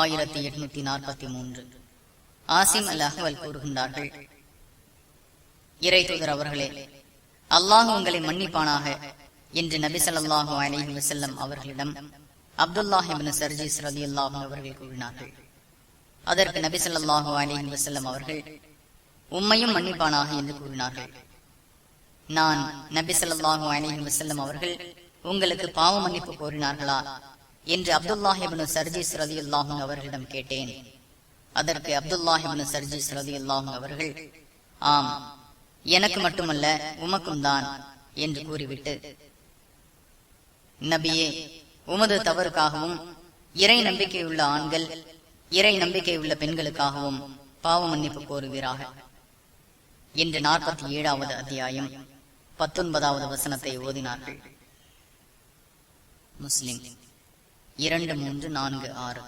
ஆயிரத்தி எட்நூத்தி நாற்பத்தி மூன்று. ஆசிம் அல் அஹ்வல் கூறுகின்றார்கள். இறை தூதர் அவர்களே அல்லாஹ் உங்களை மன்னிப்பானாக என்று நபி ஸல்லல்லாஹு அலைஹி வசல்லம் அவர்களிடம் அப்துல்லாஹ் இப்னு சர்ஜிஸ் ரலியல்லாஹு அவர்கள் கூறினார்கள். அதற்கு நபி ஸல்லல்லாஹு அலைஹி வசல்லம் அவர்கள் உம்மையும் மன்னிப்பானாக என்று கூறினார்கள். நான் நபி ஸல்லல்லாஹு அலைஹி வசல்லம் அவர்கள் உங்களுக்கு பாவ மன்னிப்பு கோரினார்களா? என்று அப்துல்லாஹிபனு சர்ஜிஸ் சர்ஜிஸ் அல்லாஹும் அவர்களிடம் கேட்டேன். அதற்கு அப்துல்லாஹிபனு சர்ஜிஸ் சர்ஜிஸ் அல்லாஹும் அவர்கள் ஆம் எனக்கு மட்டுமல்ல உமக்கும் தான் என்று கூறிவிட்டு நபியே உமது தவறுக்காகவும் இறை நம்பிக்கையுள்ள ஆண்கள் இறை நம்பிக்கையுள்ள பெண்களுக்காகவும் பாவ மன்னிப்பு கோருவீராக. என்று நாற்பத்தி ஏழாவது அத்தியாயம் பத்தொன்பதாவது வசனத்தை ஓதினார்கள். முஸ்லிம் இரண்டு மூன்று நான்கு ஆறு.